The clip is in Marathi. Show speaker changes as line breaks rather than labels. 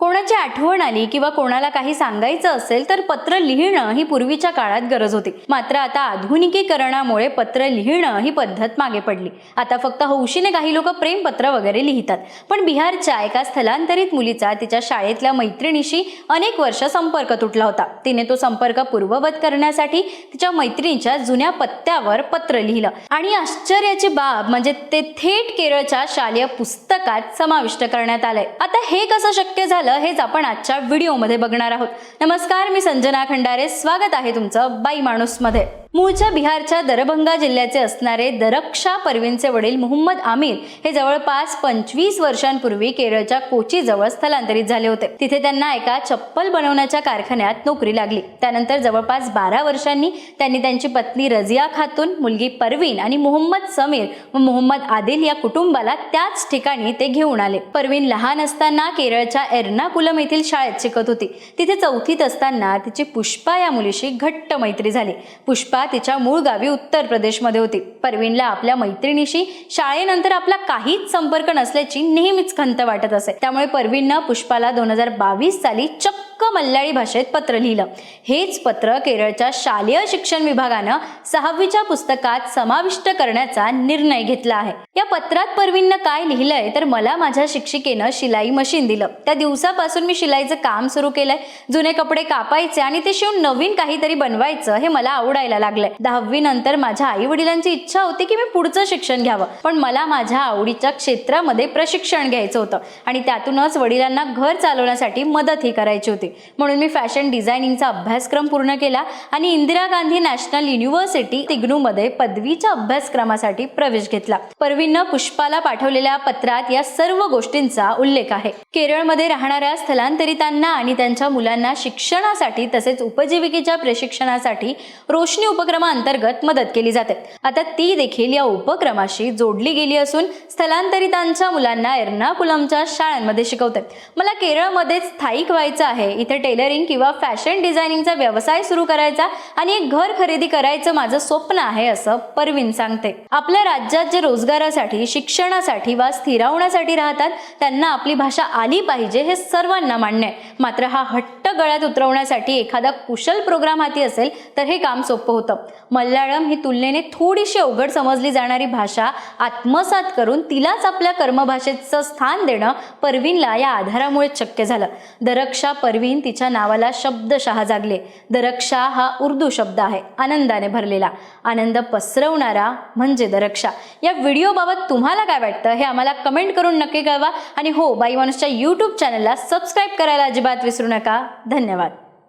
कोणाची आठवण आली किंवा कोणाला काही सांगायचं असेल तर पत्र लिहिणं ही पूर्वीच्या काळात गरज होती. मात्र आता आधुनिकीकरणामुळे पत्र लिहिणं ही पद्धत मागे पडली. आता फक्त हौशीने काही लोक प्रेमपत्र वगैरे लिहितात. पण बिहारच्या एका स्थलांतरित मुलीचा तिच्या शाळेतल्या मैत्रिणीशी अनेक वर्ष संपर्क तुटला होता. तिने तो संपर्क पूर्ववत करण्यासाठी तिच्या मैत्रिणीच्या जुन्या पत्त्यावर पत्र लिहिलं. आणि आश्चर्याची बाब म्हणजे ते थेट केरळच्या शालेय पुस्तकात समाविष्ट करण्यात आलंय. आता हे कसं शक्य झालं? हेच आपण आजच्या व्हिडिओमध्ये बघणार आहोत. नमस्कार मी संजना खंडारे. स्वागत आहे तुमचं बाई माणूसमध्ये. मूळच्या बिहारच्या दरभंगा जिल्ह्याचे असणारे दरक्षा परवीनचे वडील मोहम्मद आमिर हे जवळपास पंचवीस वर्षांपूर्वी केरळच्या कोचीजवळ स्थलांतरित झाले होते. तिथे त्यांना एका चप्पल बनवण्याच्या कारखान्यात नोकरी लागली. त्यानंतर जवळपास बारा वर्षांनी त्यांनी त्यांची पत्नी रजिया खातून मुलगी परवीन आणि मोहम्मद समीर व मोहम्मद आदिल या कुटुंबाला त्याच ठिकाणी ते घेऊन आले. परवीन लहान असताना केरळच्या एर्नाकुलम येथील शाळेत शिकत होती. तिथे चौथीत असताना तिची पुष्पा या मुलीशी घट्ट मैत्री झाली. पुष्पा तिच्या मूळ गावी उत्तर प्रदेशमध्ये होती. परवीनला आपल्या मैत्रिणीशी शाळेनंतर आपला काहीच संपर्क नसल्याची नेहमीच खंत वाटत असे. त्यामुळे परवीननं पुष्पाला दोन हजार बावीस साली चक्क मल्याळी भाषेत पत्र लिहिलं. हेच पत्र केरळच्या शालेय शिक्षण विभागानं सहावीच्या पुस्तकात समाविष्ट करण्याचा निर्णय घेतला आहे. या पत्रात परवीननं काय लिहिलंय तर मला माझ्या शिक्षिकेनं शिलाई मशीन दिलं. त्या दिवसापासून मी शिलाईचं काम सुरू केलंय. जुने कपडे कापायचे आणि ते शिवून नवीन काहीतरी बनवायचं हे मला आवडायला लागलं. लागलंय दहावी नंतर माझ्या आई वडिलांची इच्छा होती की मी पुढचं शिक्षण घ्यावं. पण मला माझ्या आवडीच्या क्षेत्रामध्ये प्रशिक्षण घ्यायचं होतं आणि त्यातूनच वडिलांना घर चालवण्यासाठी मदतही करायची होती. म्हणून मी फॅशन डिझायनिंगचा अभ्यासक्रम पूर्ण केला आणि इंदिरा गांधी नॅशनल युनिव्हर्सिटी तिग्नूमध्ये पदवीच्या अभ्यासक्रमासाठी प्रवेश घेतला. परवीनं पुष्पाला पाठवलेल्या पत्रात या सर्व गोष्टींचा उल्लेख आहे. केरळमध्ये राहणाऱ्या स्थलांतरितांना आणि त्यांच्या मुलांना शिक्षणासाठी तसेच उपजीविकेच्या प्रशिक्षणासाठी रोशनी उपक्रमाअंतर्गत मदत केली जाते. आता ती देखील या उपक्रमाशी जोडली गेली असून स्थलांतरितांच्या मुलांना एर्नाकुलमच्या शाळांमध्ये शिकवते मला केरळमध्ये स्थायिक व्हायचं आहे. इथे टेलरिंग किंवा फॅशन डिझायनिंगचा व्यवसाय सुरू करायचा आणि एक घर खरेदी करायचं माझं स्वप्न आहे असं परवीन सांगते. आपल्या राज्यात जे रोजगारासाठी शिक्षणासाठी वा स्थिरावण्यासाठी राहतात त्यांना आपली भाषा आली पाहिजे हे सर्वांना मान्य आहे. मात्र हा हट्ट गळ्यात उतरवण्यासाठी एखादा कुशल प्रोग्राम हाती असेल तर हे काम सोपं होतं. मल्याळम ही तुलनेने थोडीशी अवघड समजली जाणारी भाषा आत्मसात करून तिलाच आपल्या कर्मभाषेचं स्थान देणं परवीनला या आधारामुळे शक्य झालं. दरक्षा परवीन तिच्या नावाला शब्दशहा जागले. दरक्षा हा उर्दू शब्द आहे आनंदाने भरलेला. आनंद पसरवणारा म्हणजे दरक्षा. या व्हिडिओबाबत तुम्हाला काय वाटतं हे आम्हाला कमेंट करून नक्की कळवा. आणि हो बाई माणूसच्या यूट्यूब चॅनलला सबस्क्राईब करायला अजिबात विसरू नका. धन्यवाद.